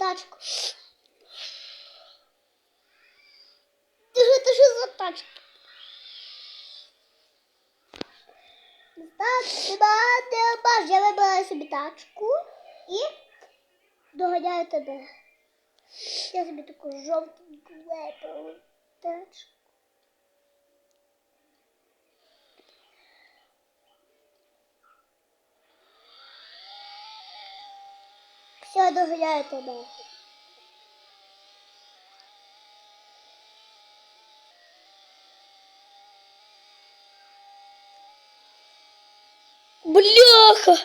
тачку. Ти що, ти що за тачка? Так, я вибрала собі тачку і доганяю тебе. Я собі таку жовтеньку вибрала тачку. Все, доганяю тебе. Бляха!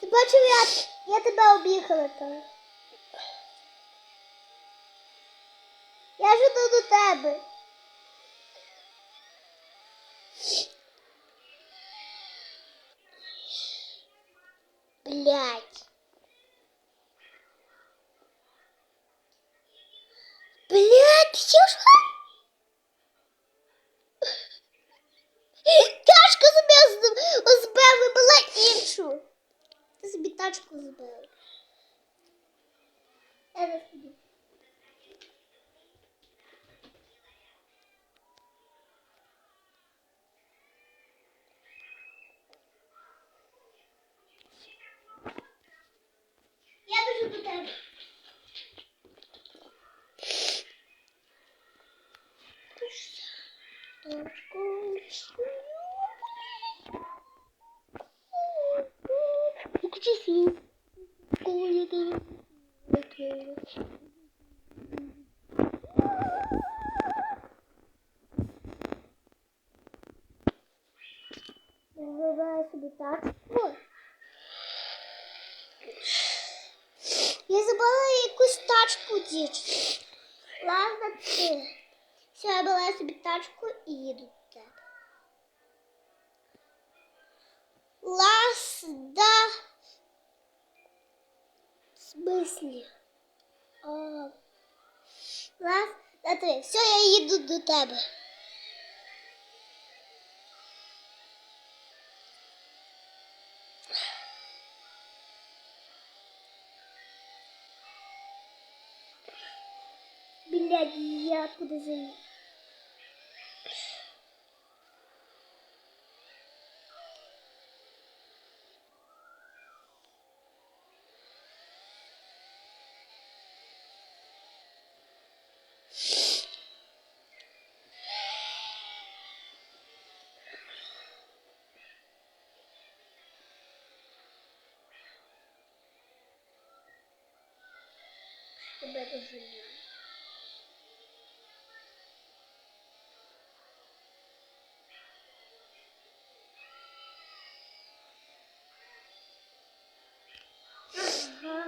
Ти бачив, я, я тебе об'їхала там. Я ж до тебе. Блять. Блять, що ж? Тачку собі з- збив, вибила іншу. Ти собі тачку збив. Я не собі. Я біжу до тебе. Я забрала якусь тачку дівчину. Ладно, ти. Все, я брала собі тачку і їду до тебе. Ласда. В смислі? О. Лас, да ти. Все, я їду до тебе. bilharia por desenho.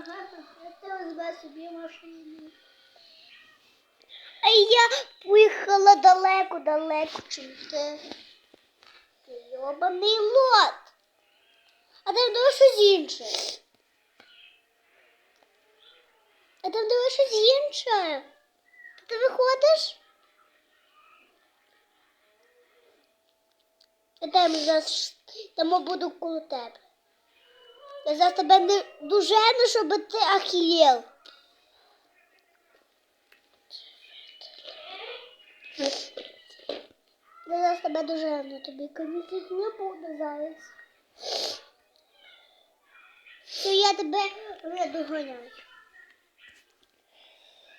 Ти візьме собі машину. А я поїхала далеко-далеко, ти. Ти йобаний лот. А там диви щось інше. А там диви щось інше. Ти виходиш? Я там зараз там буду коло тебе. Я зараз тебе не дужену, щоб ти ахієв. Я зараз тебе дужену, тобі комітет не буде зараз. То я тебе не доганяю.